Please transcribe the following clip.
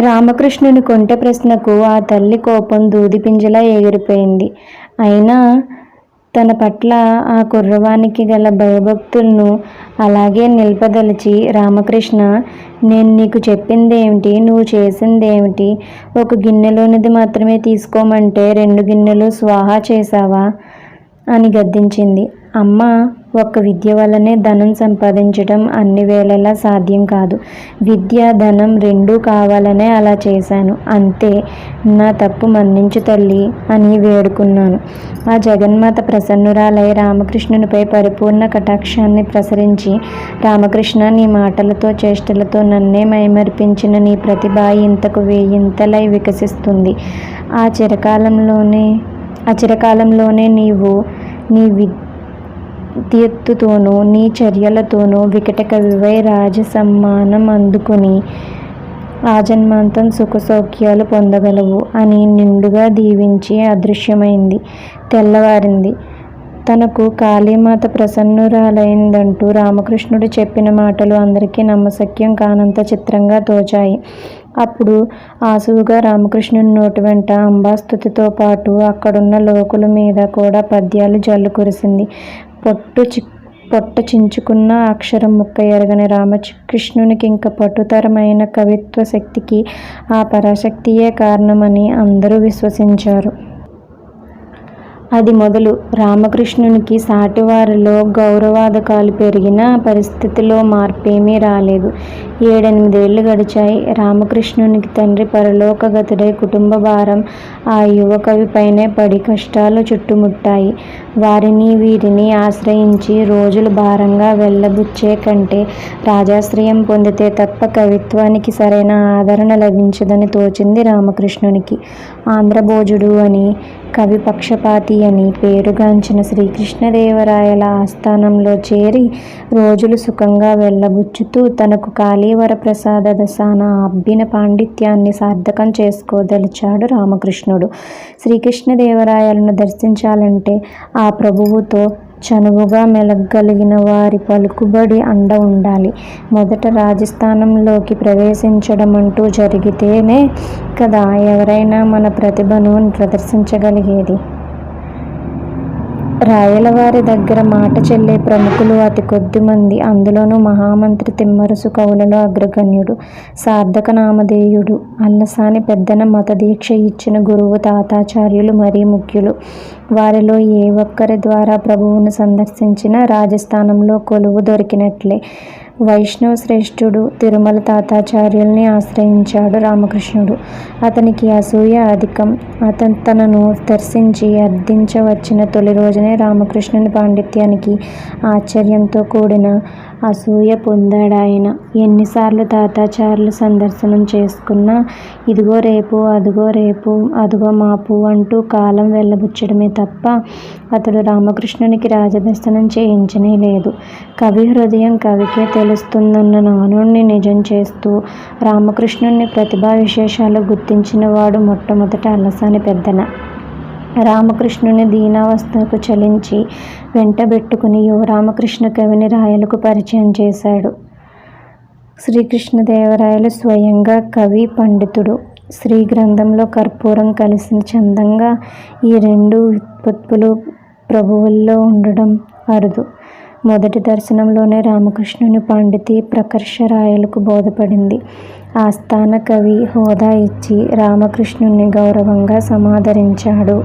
రామకృష్ణుని కొంటె ప్రశ్నకు ఆ తల్లి కోపం దూదిపింజలా ఎగిరిపోయింది. అయినా తన పట్ల ఆ కుర్రవానికి గల భయభక్తులను అలాగే నిలపదలిచి రామకృష్ణ నేను నీకు చెప్పింది ఏమిటి నువ్వు చేసింది ఏమిటి ఒక గిన్నెలోనిది మాత్రమే తీసుకోమంటే రెండు గిన్నెలు స్వాహా చేశావా? అని గద్దించింది. అమ్మ ఒక్క విద్య వల్లనే ధనం సంపాదించడం అన్ని వేళలా సాధ్యం కాదు. విద్యా, ధనం రెండూ కావాలనే అలా చేశాను. అంతే. నా తప్పు మన్నించు తల్లి అని వేడుకున్నాను. ఆ జగన్మాత ప్రసన్నురాలై రామకృష్ణునిపై పరిపూర్ణ కటాక్షాన్ని ప్రసరించి రామకృష్ణ నీ మాటలతో, చేష్టలతో నన్నే మైమర్పించిన నీ ప్రతిభ ఇంతకు వేయింతలై వికసిస్తుంది. ఆ చిరకాలంలోనే ఆ చిరకాలంలోనే నీవు నీ విద్య విద్యతోనూ, నీ చర్యలతోనూ వికటకవివై రాజసమ్మానం అందుకుని ఆజన్మాంతం సుఖసౌఖ్యాలు పొందగలవు అని నిండుగా దీవించి అదృశ్యమైంది. తెల్లవారింది. తనకు కాళీమాత ప్రసన్నురాలైందంటూ రామకృష్ణుడు చెప్పిన మాటలు అందరికీ నమ్మశక్యం కానంత చిత్రంగా తోచాయి. అప్పుడు ఆసువుగా రామకృష్ణుని అంబాస్తుతితో పాటు అక్కడున్న లోకుల మీద కూడా పద్యాలు జల్లు కురిసింది. పొట్ట చించుకున్న అక్షరం ముక్క ఎరగని రామకృష్ణునికి ఇంకా పట్టుతరమైన కవిత్వ శక్తికి ఆ పరాశక్తియే కారణమని అందరూ విశ్వసించారు. అది మొదలు రామకృష్ణునికి సాటివారిలో గౌరవాదకాలు పెరిగినా పరిస్థితిలో మార్పేమీ రాలేదు. ఏడెనిమిదేళ్ళు గడిచాయి. రామకృష్ణునికి తండ్రి పరలోకగతుడై కుటుంబభారం ఆ యువకవిపైనే పడి కష్టాలు చుట్టుముట్టాయి. వారిని వీరిని ఆశ్రయించి రోజులు భారంగా వెళ్ళబుచ్చే కంటే రాజాశ్రయం పొందితే తప్ప కవిత్వానికి సరైన ఆదరణ లభించదని తోచింది రామకృష్ణునికి. ఆంధ్రభోజుడు అని, కవి పక్షపాతి అని పేరుగాంచిన శ్రీకృష్ణదేవరాయల ఆస్థానంలో చేరి రోజులు సుఖంగా వెళ్ళబుచ్చుతూ తనకు కాళీవరప్రసాద దశాన అబ్బిన పాండిత్యాన్ని సార్థకం చేసుకోదలిచాడు రామకృష్ణుడు. శ్రీకృష్ణదేవరాయలను దర్శించాలంటే ఆ ప్రభువుతో చనువుగా మెలగలిగిన వారి పలుకుబడి అండ ఉండాలి మొదట రాజస్థానంలోకి ప్రవేశించడం అంటూ జరిగితేనే కదా ఎవరైనా మన ప్రతిభను ప్రదర్శించగలిగేది. రాయలవారి దగ్గర మాట చెల్లే ప్రముఖులు అతి కొద్ది మంది అందులోనూ మహామంత్రి తిమ్మరుసు కవులలో అగ్రగణ్యుడు. సార్థక నామధేయుడు. అల్లసాని పెద్దన మతదీక్ష ఇచ్చిన గురువు తాతాచార్యులు మరీ ముఖ్యులు. వారిలో ఏ ఒక్కరి ద్వారా ప్రభువును సందర్శించినా రాజస్థానంలో కొలువు దొరికినట్లే. వైష్ణవ శ్రేష్ఠుడు తిరుమల తాతాచార్యుల్ని ఆశ్రయించాడు రామకృష్ణుడు. అతనికి అసూయ అధికం. అతను తనను దర్శించి అర్థించవచ్చిన తొలి రోజునే రామకృష్ణుని పాండిత్యానికి ఆశ్చర్యంతో కూడిన అసూయ పొందాడాయన. ఎన్నిసార్లు తాతాచార్యులు సందర్శనం చేసుకున్నా ఇదిగో రేపు, అదిగో రేపు, అదిగో మాపు అంటూ కాలం వెళ్ళబుచ్చడమే తప్ప అతడు రామకృష్ణునికి రాజదర్శనం చేయించనేలేదు. కవి హృదయం కవికే తెలుస్తుందన్న నానుణ్ణి నిజం చేస్తూ రామకృష్ణుని ప్రతిభా విశేషాలు గుర్తించినవాడు మొట్టమొదట అలసాని పెద్దన. రామకృష్ణుని దీనావస్థకు చలించి వెంటబెట్టుకుని యువరామకృష్ణ కవిని రాయలకు పరిచయం చేశాడు. శ్రీకృష్ణదేవరాయలు స్వయంగా కవి, పండితుడు. శ్రీ గ్రంథంలో కర్పూరం కలిసిన చందంగా ఈ రెండు ఉత్పత్తులు ప్రభువుల్లో ఉండడం అరుదు. మొదటి దర్శనంలోనే రామకృష్ణుని పండితి ప్రకర్ష రాయలకు బోధపడింది. ఆస్థాన కవి హోదా ఇచ్చి రామకృష్ణుణ్ణి గౌరవంగా సమాదరించాడు.